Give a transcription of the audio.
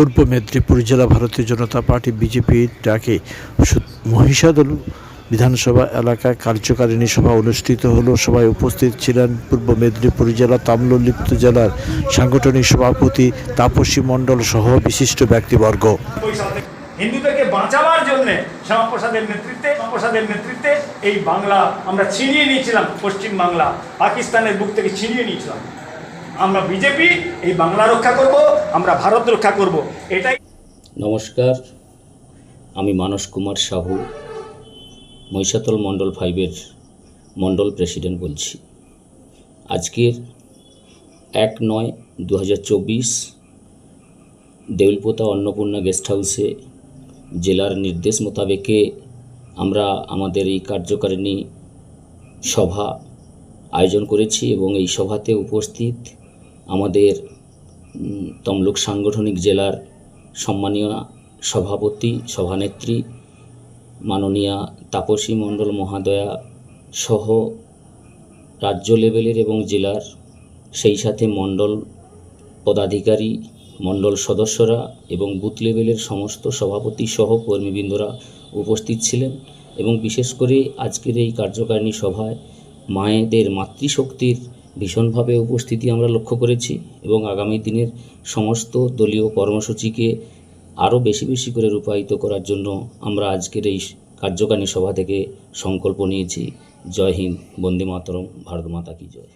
পূর্ব মেদিনীপুর জেলা ভারতীয় জনতা পার্টি বিজেপির ডাকে। মহিষাদল বিধানসভা এলাকায় কার্যকারিণী সভা অনুষ্ঠিত হলো। সভায় উপস্থিত ছিলেন পূর্ব মেদিনীপুর জেলা তাম্রলিপ্ত জেলার সাংগঠনিক সভাপতি তাপসী মণ্ডল সহ বিশিষ্ট ব্যক্তিবর্গ। হিন্দুদেরকে বাঁচাবার জন্য শ্যামাপ্রসাদের নেতৃত্বে শ্যামাপ্রসাদের নেতৃত্বে এই বাংলা আমরা ছিনিয়ে নিয়েছিলাম পশ্চিম বাংলা পাকিস্তানের বুক থেকে ছিনিয়ে নিয়েছিলাম। আমরা বিজেপি, এই বাংলা রক্ষা করব, আমরা ভারত রক্ষা করব। এটাই নমস্কার, আমি মানস কুমার সাহু, মহিষাতল মণ্ডল ফাইভের মণ্ডল প্রেসিডেন্ট বলছি। আজকের এক নয় দু হাজার চব্বিশ দেউলপোতা অন্নপূর্ণা গেস্ট হাউসে জেলার নির্দেশ মোতাবেকে আমরা আমাদের এই কার্যকারিণী সভা আয়োজন করেছি এবং এই সভাতে উপস্থিত আমাদের তমলুক সাংগঠনিক জেলার সম্মানীয় সভাপতি, সভানেত্রী মাননীয়া তাপসী মণ্ডল মহাদয়া সহ রাজ্য লেভেলের এবং জেলার সেই সাথে মণ্ডল পদাধিকারী, মণ্ডল সদস্যরা এবং বুথ লেভেলের সমস্ত সভাপতি সহ কর্মীবৃন্দরা উপস্থিত ছিলেন এবং বিশেষ করে আজকের এই কার্যকারিণী সভায় মায়েদের মাতৃশক্তির ভীষণভাবে উপস্থিতি আমরা লক্ষ্য করেছি এবং আগামী দিনের সমস্ত দলীয় কর্মসূচিকে আরও বেশি বেশি করে রূপায়িত করার জন্য আমরা আজকের এই কার্যকারী সভা থেকে সংকল্প নিয়েছি। জয় হিন্দ, বন্দে মাতরম, ভারত মাতা কি জয়।